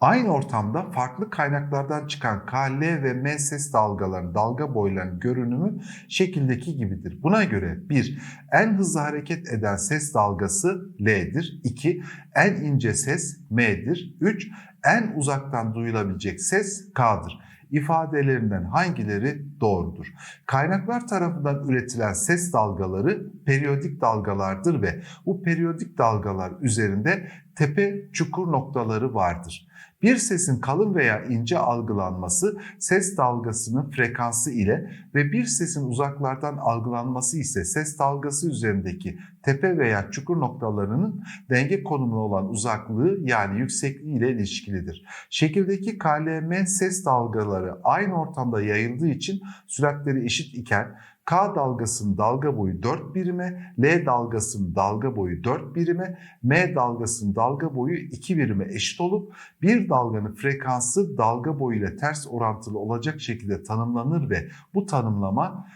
Aynı ortamda farklı kaynaklardan çıkan K, L ve M ses dalgalarının, dalga boylarının görünümü şekildeki gibidir. Buna göre 1. En hızlı hareket eden ses dalgası L'dir. 2. En ince ses M'dir. 3. En uzaktan duyulabilecek ses K'dır. İfadelerinden hangileri doğrudur? Kaynaklar tarafından üretilen ses dalgaları periyodik dalgalardır ve bu periyodik dalgalar üzerinde tepe çukur noktaları vardır. Bir sesin kalın veya ince algılanması ses dalgasının frekansı ile ve bir sesin uzaklardan algılanması ise ses dalgası üzerindeki tepe veya çukur noktalarının denge konumuna olan uzaklığı yani yüksekliği ile ilişkilidir. Şekildeki KLM ses dalgaları aynı ortamda yayıldığı için süratleri eşit iken K dalgasının dalga boyu 4 birime, L dalgasının dalga boyu 4 birime, M dalgasının dalga boyu 2 birime eşit olup bir dalganın frekansı dalga boyu ile ters orantılı olacak şekilde tanımlanır ve bu tanımlama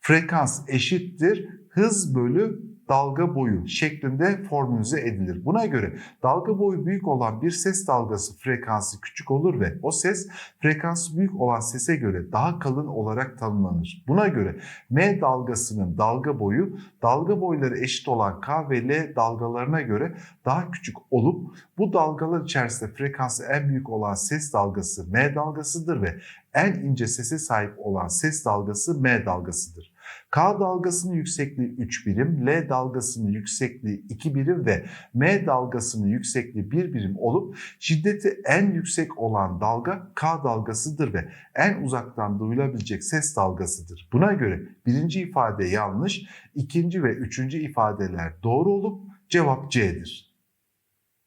frekans eşittir. Hız bölü dalga boyu şeklinde formülize edilir. Buna göre dalga boyu büyük olan bir ses dalgası frekansı küçük olur ve o ses frekansı büyük olan sese göre daha kalın olarak tanımlanır. Buna göre M dalgasının dalga boyu dalga boyları eşit olan K ve L dalgalarına göre daha küçük olup bu dalgalar içerisinde frekansı en büyük olan ses dalgası M dalgasıdır ve en ince sese sahip olan ses dalgası M dalgasıdır. K dalgasının yüksekliği 3 birim, L dalgasının yüksekliği 2 birim ve M dalgasının yüksekliği 1 birim olup şiddeti en yüksek olan dalga K dalgasıdır ve en uzaktan duyulabilecek ses dalgasıdır. Buna göre birinci ifade yanlış, ikinci ve üçüncü ifadeler doğru olup cevap C'dir.